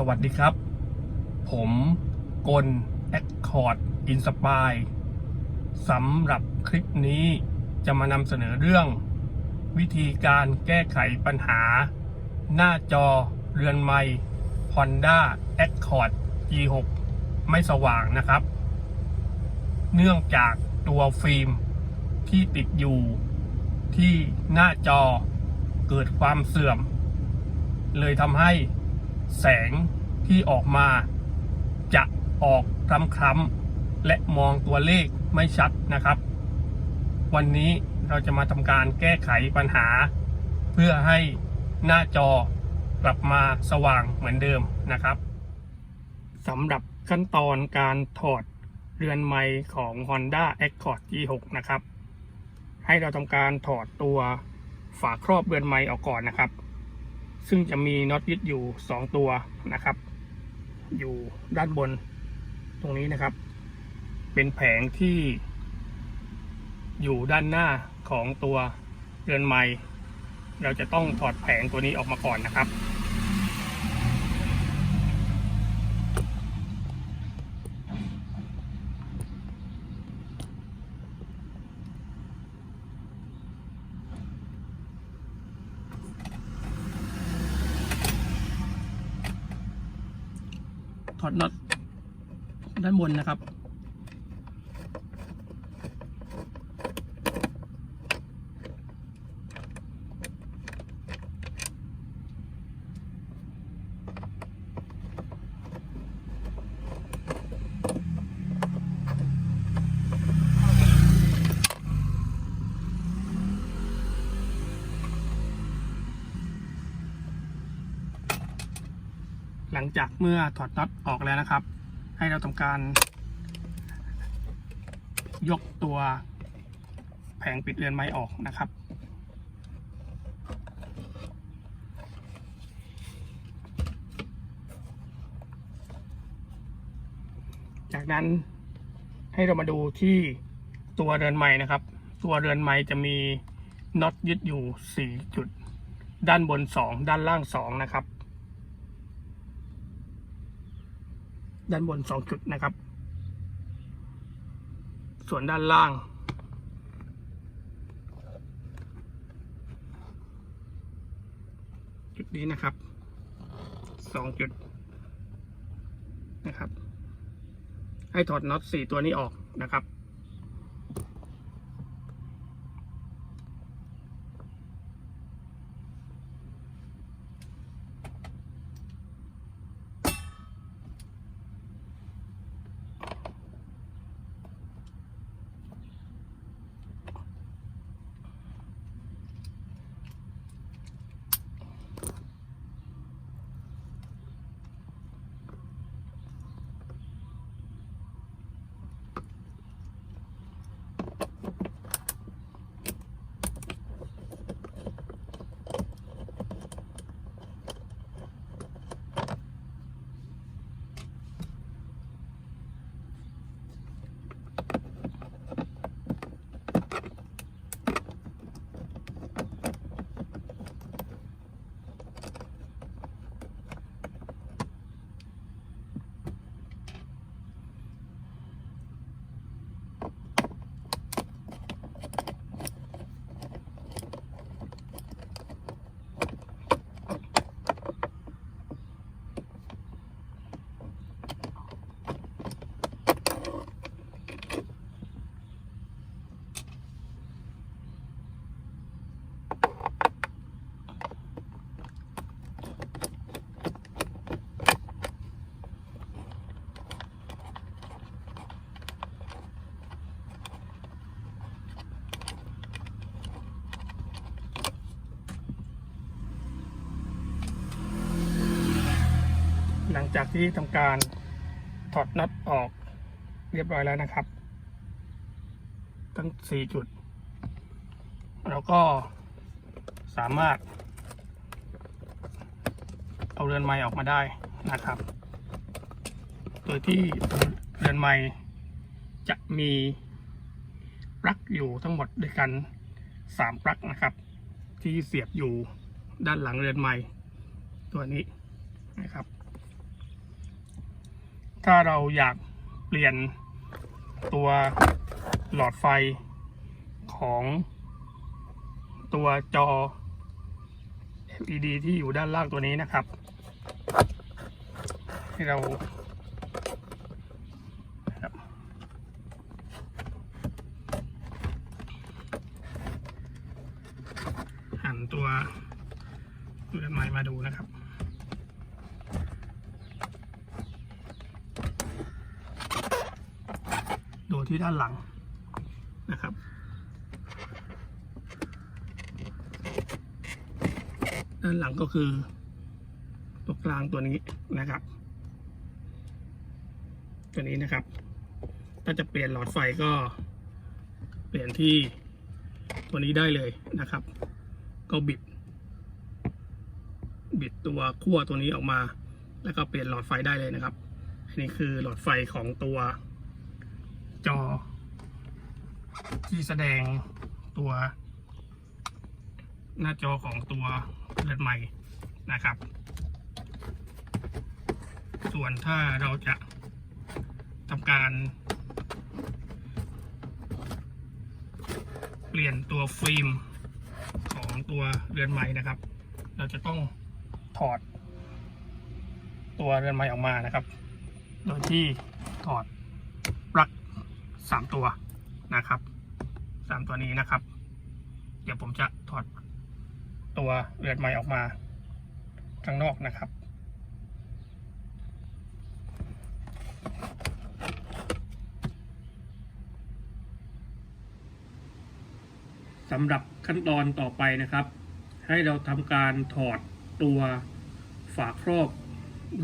สวัสดีครับ ผมกลแอคคอร์ดอินสปายสำหรับคลิปนี้จะมานำเสนอเรื่อง วิธีการแก้ไขปัญหา หน้าจอเรือนไม้ Honda Accord G6 ไม่สว่างนะครับ เนื่องจากตัวฟิล์มที่ติดอยู่ที่หน้าจอเกิดความเสื่อม เลยทำให้ แสงที่ออกมา จะออกคล้ำๆและมองตัวเลขไม่ชัดนะครับ วันนี้เราจะมาทำการแก้ไขปัญหา เพื่อให้หน้าจอกลับมาสว่างเหมือนเดิมนะครับสำหรับขั้นตอนการถอดเรือนไม้ของ Honda Accord G6 นะครับ ให้เราทำการถอดตัวฝาครอบเรือนไม้ออกก่อนนะครับ ซึ่งจะมีน็อตยึดอยู่ 2 ตัวนะครับ อยู่ด้านบนตรงนี้นะครับ เป็นแผงที่อยู่ด้านหน้าของตัวเรือนไม้เราจะต้องถอดแผงตัวนี้ออกมาก่อนนะครับ ถอดน็อตด้านบนนะครับ หลังจากเมื่อถอดน็อตออกแล้วนะครับ ให้เราทำการ ยกตัวแผงปิดเรือนไม้ออกนะครับจากนั้นให้เรามาดูที่ตัวเรือนไม้นะครับ ตัวเรือนไม้จะมีน็อตยึดอยู่ 4 จุด ด้านบน 2 ด้านล่าง 2 นะครับ ด้านบน2จุดนะครับ ส่วนด้านล่าง จุดนี้นะครับ2จุดนะครับ ให้ถอดน็อต4ตัวนี้ออกนะครับ จากที่ทำการถอดน็อตออกเรียบร้อยแล้วนะครับ ทั้ง 4 จุด เราก็สามารถ เอาเรือนไม้ออกมาได้นะครับ โดยที่เรือนไม้จะมีปลั๊กอยู่ทั้งหมดด้วยกัน 3 ปลั๊กนะครับ ที่เสียบอยู่ด้านหลังเรือนไม้ตัวนี้นะครับ ถ้าเราอยากเปลี่ยนตัวหลอดไฟของตัวจอ LED ที่อยู่ด้านล่างตัวนี้นะครับ ให้เราหันตัวเรือนไม้มาดูนะครับ ดู ที่ด้านหลังนะครับ ด้านหลังก็คือ ตัวกลางตัวนี้นะครับ ตัวนี้นะครับ ถ้าจะเปลี่ยนหลอดไฟก็ เปลี่ยนที่ตัวนี้ได้เลยนะครับ ก็บิด บิดตัวขั้วตัวนี้ออกมา แล้วก็เปลี่ยนหลอดไฟได้เลยนะครับ อันนี้คือหลอดไฟของตัว จอ ที่แสดงตัว หน้าจอของตัวเลือดใหม่นะครับ ส่วนถ้าเราจะทำการ เปลี่ยนตัวฟิล์มของตัวเรือนไม้นะครับ เราจะต้องถอด ตัวเรือนไม้ออกมานะครับ โดยที่ถอด สามตัวนะครับสามตัวนี้นะครับ เดี๋ยวผมจะถอดตัวเรือนไม้ออกมาข้างนอกนะครับ สำหรับขั้นตอนต่อไปนะครับ ให้เราทำการถอดตัวฝาครอบ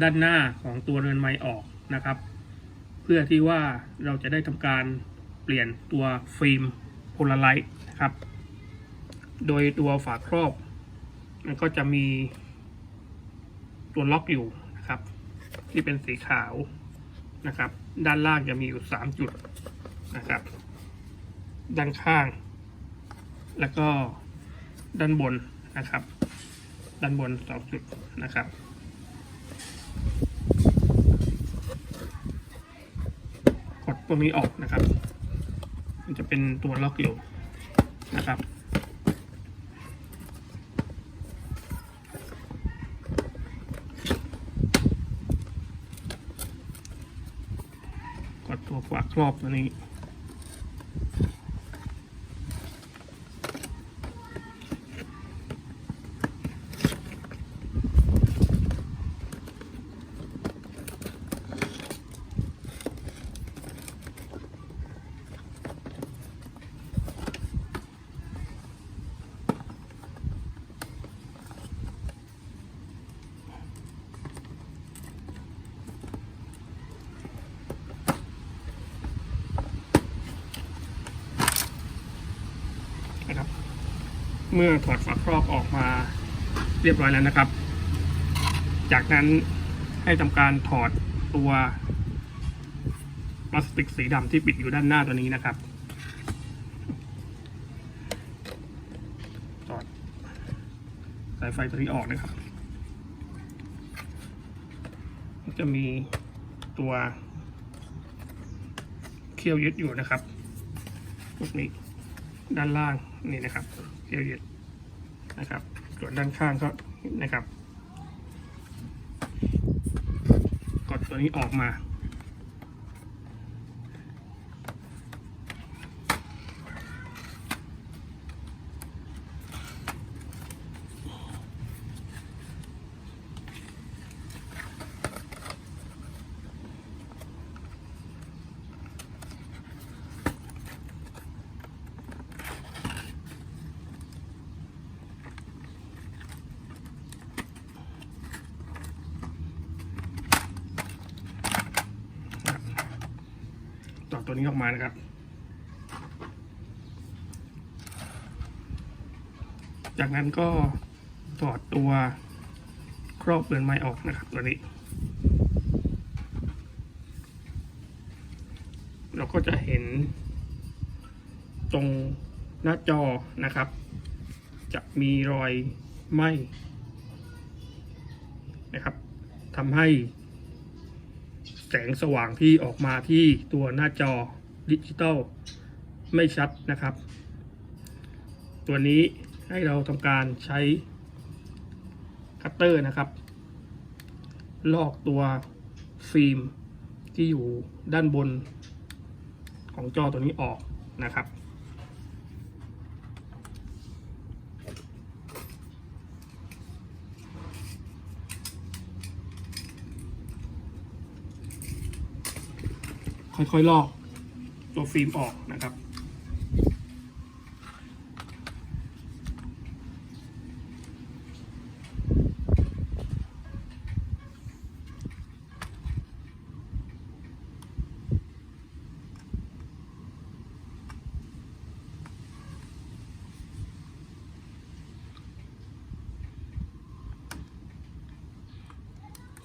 ด้านหน้าของตัวเรือนไม้ออกนะครับ เพื่อที่ว่าเราจะได้ทำการเปลี่ยนตัวฟิล์มโพลาไรต์นะครับ โดยตัวฝาครอบมันก็จะมีตัวล็อกอยู่นะครับ ที่เป็นสีขาวนะครับ ด้านล่างจะมีอยู่ 3 จุดนะครับ ด้านข้าง แล้วก็ด้านบนนะครับ ด้านบนสองจุดนะครับ ตัวนี้ออกนะครับ มันจะเป็นตัวล็อกอยู่นะครับ กดตัวฝาครอบตัวนี้ เมื่อถอดฝาครอบออกมาเรียบร้อยแล้วนะครับ จากนั้นให้ทำการถอดตัวพลาสติกสีดำที่ปิดอยู่ด้านหน้าตัวนี้นะครับถอดสายไฟตัวนี้ออกนะครับ จะมีตัวเคี่ยวยึดอยู่นะครับพวกนี้ด้านล่างนี่นะครับเกี่ยวยึด นะครับ ส่วนด้านข้างก็นะครับ กดตัวนี้ออกมา นี้ออกมานะครับจากนั้นก็ถอดตัวครอบเปลือนไม้ออกนะครับตัวนี้ เราก็จะเห็น ตรงหน้าจอนะครับ จะมีรอยไหมนะครับทำให้ แสงสว่างที่ออกมาที่ตัวหน้าจอดิจิตอลไม่ชัดนะครับ ตัวนี้ให้เราทำการใช้คัตเตอร์นะครับ ลอกตัวฟิล์มที่อยู่ด้านบนของจอตัวนี้ออกนะครับ ค่อยๆลอกตัวฟิล์มออกนะครับ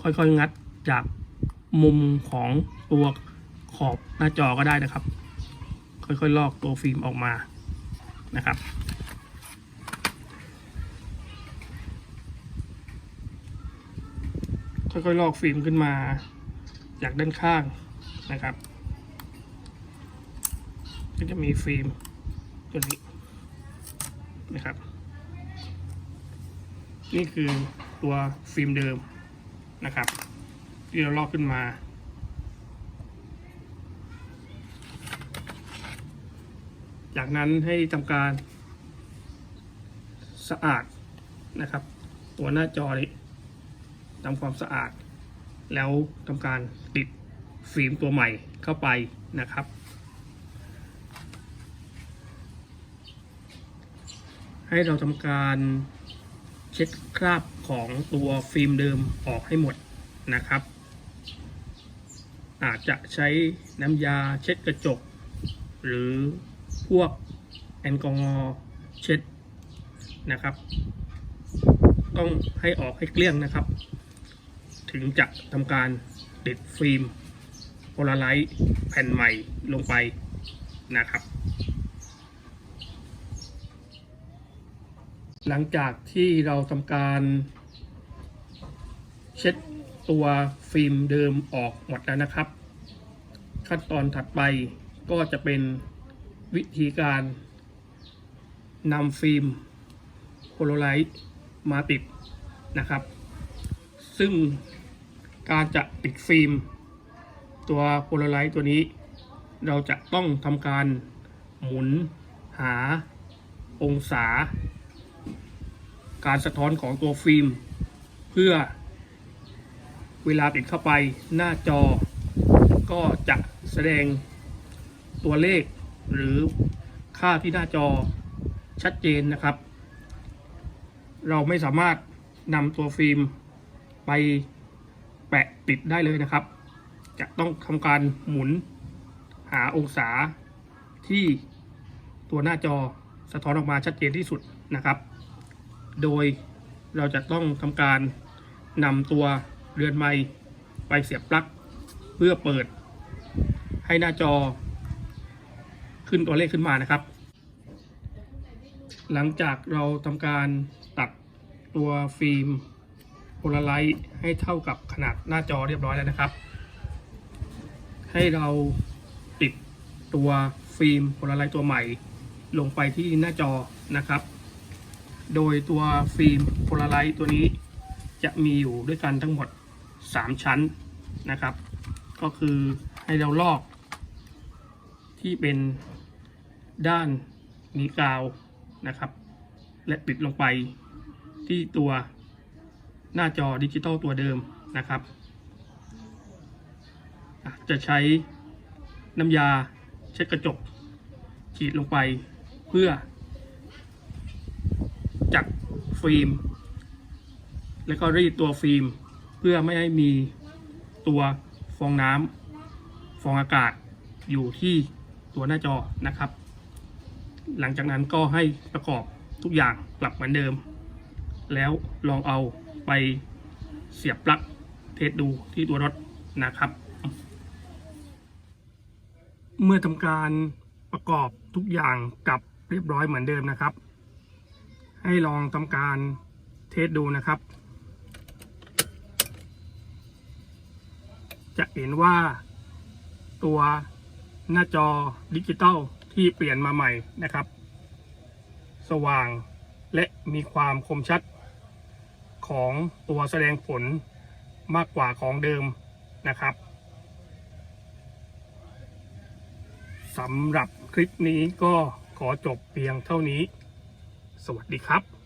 ค่อยๆ งัดจากมุมของตัว ขอบหน้าจอก็ได้นะครับ ค่อยๆลอกตัวฟิล์มออกมานะครับค่อยๆลอกฟิล์มขึ้นมาจากด้านข้างนะครับ ก็จะมีฟิล์มตัวนี้นะครับ นี่คือตัวฟิล์มเดิมนะครับ ที่เราลอกขึ้นมา จากนั้นให้ทำการสะอาดนะครับ ตัวหน้าจอนี้ทำความสะอาด แล้วทำการติดฟิล์มตัวใหม่เข้าไปนะครับ ให้เราทำการเช็ดคราบของตัวฟิล์มเดิมออกให้หมดนะครับ อาจจะใช้น้ำยาเช็ดกระจก หรือ พวกแอลกอฮอล์เช็ดนะครับ ต้องให้ออกให้เกลี้ยงนะครับ ถึงจะทำการติดฟิล์มโพลาไรต์แผ่นใหม่ลงไปนะครับ หลังจากที่เราทำการเช็ดตัวฟิล์มเดิมออกหมดแล้วนะครับ ขั้นตอนถัดไปก็จะเป็น วิธีการนำฟิล์มโพลาไรต์มาติดนะครับ ซึ่งการจะติดฟิล์มตัวโพลาไรต์ตัวนี้ เราจะต้องทำการหมุนหาองศา การสะท้อนของตัวฟิล์ม เพื่อเวลาติดเข้าไปหน้าจอ ก็จะแสดงตัวเลข หรือค่าที่หน้าจอชัดเจนนะครับ เราไม่สามารถนำตัวฟิล์มไปแปะติดได้เลยนะครับ จะต้องทำการหมุนหาองศาที่ตัวหน้าจอสะท้อนออกมาชัดเจนที่สุดนะครับ โดยเราจะต้องทำการนำตัวเรือนไม้ไปเสียบปลั๊กเพื่อเปิดให้หน้าจอ ขึ้นตัวเลขขึ้นมานะครับ หลังจากเราทำการตัดตัวฟิล์มโพลาไรต์ให้เท่ากับขนาดหน้าจอเรียบร้อยแล้วนะครับ ให้เราติดตัวฟิล์มโพลาไรต์ตัวใหม่ลงไปที่หน้าจอนะครับ โดยตัวฟิล์มโพลาไรต์ตัวนี้จะมีอยู่ด้วยกันทั้งหมด 3 ชั้นนะครับ ก็คือให้เราลอกที่เป็น ด้านมีกาวนะครับ และปิดลงไปที่ตัวหน้าจอดิจิตอลตัวเดิมนะครับ จะใช้น้ำยาเช็ดกระจก ฉีดลงไปเพื่อ จัดฟิล์ม แล้วก็รีดตัวฟิล์ม เพื่อไม่ให้มีตัวฟองน้ำฟองอากาศอยู่ที่ตัวหน้าจอนะครับ หลังจากนั้นก็ให้ประกอบทุกอย่างกลับเหมือนเดิม แล้วลองเอาไปเสียบปลั๊กเทสดูที่ตัวรถนะครับ เมื่อทำการประกอบทุกอย่างกลับเรียบร้อยเหมือนเดิมนะครับ ให้ลองทำการเทสดูนะครับ จะเห็นว่าตัวหน้าจอดิจิตอล ที่เปลี่ยนมาใหม่นะครับ สว่างและมีความคมชัดของตัวแสดงผลมากกว่าของเดิมนะครับสำหรับคลิปนี้ก็ขอจบเพียงเท่านี้ สวัสดีครับ